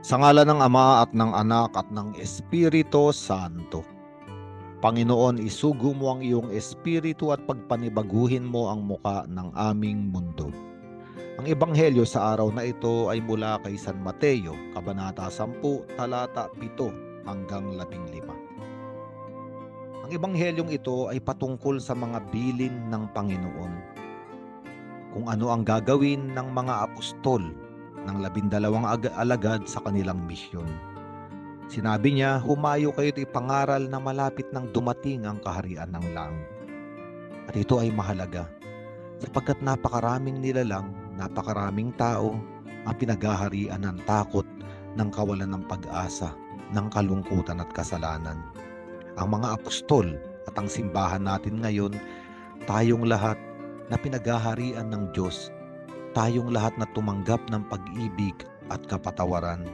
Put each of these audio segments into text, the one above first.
Sa ngala ng Ama at ng Anak at ng Espiritu Santo. Panginoon, isugo mo ang iyong espiritu at pagpanibaguhin mo ang muka ng aming mundo. Ang ebanghelyo sa araw na ito ay mula kay San Mateo, Kabanata 10, talata 7 hanggang 15. Ang ebanghelyong ito ay patungkol sa mga bilin ng Panginoon. Kung ano ang gagawin ng mga apostol ng labindalawang ag- alagad sa kanilang misyon. Sinabi niya, humayo kayo at ipangaral na malapit nang dumating ang kaharian ng langit. At ito ay mahalaga sapagkat napakaraming nilalang, napakaraming tao ang pinaghaharian ng takot, ng kawalan ng pag-asa, ng kalungkutan at kasalanan. Ang mga apostol at ang simbahan natin ngayon, tayong lahat na pinaghaharian ng Diyos, tayong lahat na tumanggap ng pag-ibig at kapatawaran,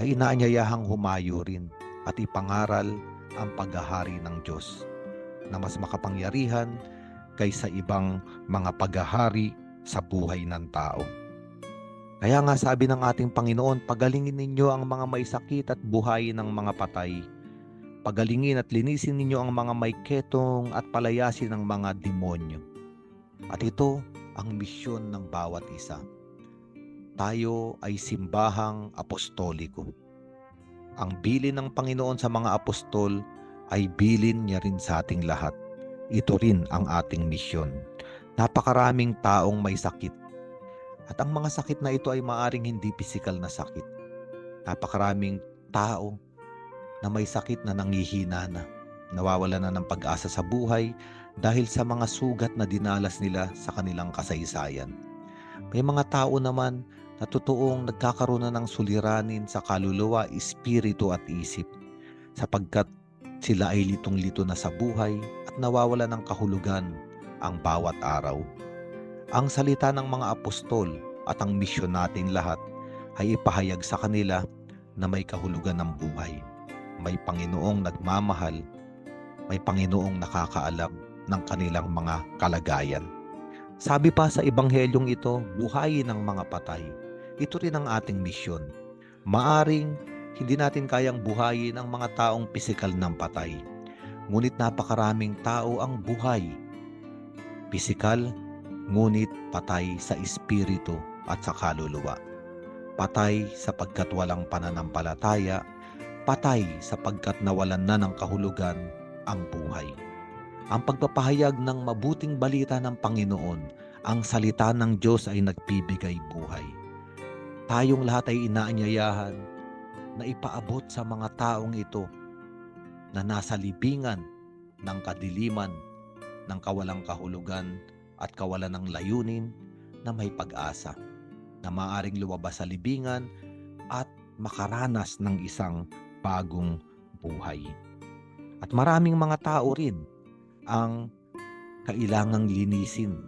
ay inaanyayahang humayo rin at ipangaral ang paghahari ng Diyos na mas makapangyarihan kaysa ibang mga paghahari sa buhay ng tao. Kaya nga sabi ng ating Panginoon, pagalingin ninyo ang mga may sakit at buhayin ng mga patay. Pagalingin at linisin ninyo ang mga may ketong at palayasin ang mga demonyo. At ito ang misyon ng bawat isa. Tayo ay simbahang apostoliko. Ang bilin ng Panginoon sa mga apostol ay bilin niya rin sa ating lahat. Ito rin ang ating misyon. Napakaraming taong may sakit. At ang mga sakit na ito ay maaring hindi pisikal na sakit. Napakaraming tao na may sakit na nangihina na, nawawala na ng pag-asa sa buhay dahil sa mga sugat na dinalas nila sa kanilang kasaysayan. May mga tao naman na totoong nagkakaroon na ng suliranin sa kaluluwa, espiritu at isip sapagkat sila ay litong-lito na sa buhay at nawawala ng kahulugan ang bawat araw. Ang salita ng mga apostol at ang misyon natin lahat ay ipahayag sa kanila na may kahulugan ng buhay. May Panginoong nagmamahal, may Panginoong nakakaalam ng kanilang mga kalagayan. Sabi pa sa ebanghelyong ito, buhayin ng mga patay. Ito rin ang ating misyon. Maaring hindi natin kayang buhayin ang mga taong pisikal ng patay. Ngunit napakaraming tao ang buhay. Pisikal, ngunit patay sa espiritu at sa kaluluwa. Patay sapagkat walang pananampalataya, patay sapagkat nawalan na ng kahulugan ang buhay. Ang pagpapahayag ng mabuting balita ng Panginoon, ang salita ng Diyos ay nagbibigay buhay. Tayong lahat ay inaanyayahan na ipaabot sa mga taong ito na nasa libingan ng kadiliman, ng kawalang kahulugan at kawalan ng layunin na may pag-asa na maaring lumabas sa libingan at makaranas ng isang bagong buhay. At maraming mga tao rin ang kailangang linisin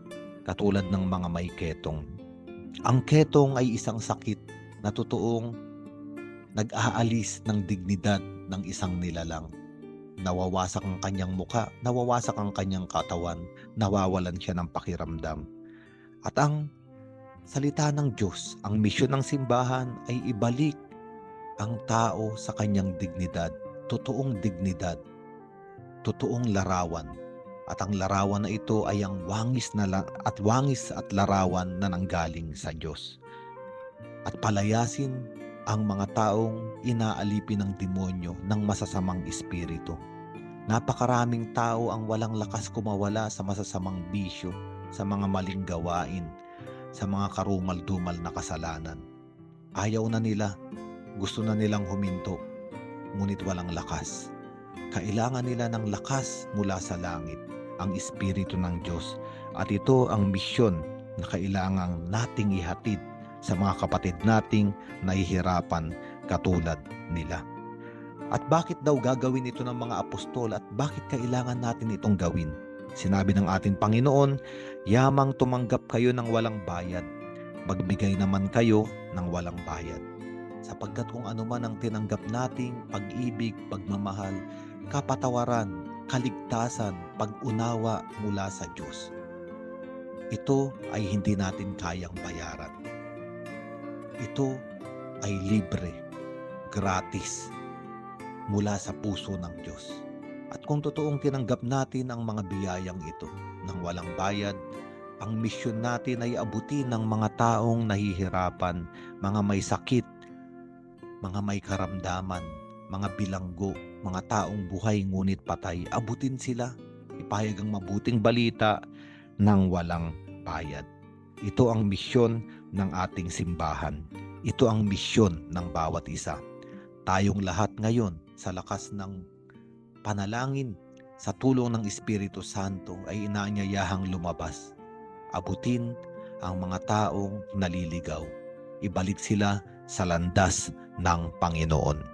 katulad ng mga may ketong. Ang ketong ay isang sakit na totoong nag-aalis ng dignidad ng isang nilalang. Nawawasak ang kanyang muka, nawawasak ang kanyang katawan, nawawalan siya ng pakiramdam. At ang salita ng Diyos, ang misyon ng simbahan ay ibalik ang tao sa kanyang dignidad, totoong dignidad, totoong larawan. At ang larawan na ito ay ang wangis na la- at wangis at larawan na nanggaling sa Diyos. At palayasin ang mga taong inaalipin ng demonyo ng masasamang espiritu. Napakaraming tao ang walang lakas kumawala sa masasamang bisyo, sa mga maling gawain, sa mga karumal-dumal na kasalanan. Ayaw na nila, gusto na nilang huminto, ngunit walang lakas. Kailangan nila ng lakas mula sa langit, ang Espiritu ng Diyos. At ito ang misyon na kailangang nating ihatid sa mga kapatid nating nahihirapan katulad nila. At bakit daw gagawin ito ng mga apostol at bakit kailangan natin itong gawin? Sinabi ng ating Panginoon, yamang tumanggap kayo ng walang bayad, magbigay naman kayo ng walang bayad. Sapagkat kung ano man ang tinanggap nating pag-ibig, pagmamahal, kapatawaran, kaligtasan, pag-unawa mula sa Diyos. Ito ay hindi natin kayang bayaran. Ito ay libre gratis mula sa puso ng Diyos. At kung totoong tinanggap natin ang mga biyayang ito ng walang bayad, ang misyon natin ay abutin ng mga taong nahihirapan, mga may sakit, mga may karamdaman, mga bilanggo, mga taong buhay ngunit patay. Abutin sila, ipahayag ang mabuting balita ng walang bayad. Ito ang misyon ng ating simbahan. Ito ang misyon ng bawat isa. Tayong lahat ngayon sa lakas ng panalangin sa tulong ng Espiritu Santo ay inaanyayahang lumabas. Abutin ang mga taong naliligaw. Ibalik sila sa landas ng Panginoon.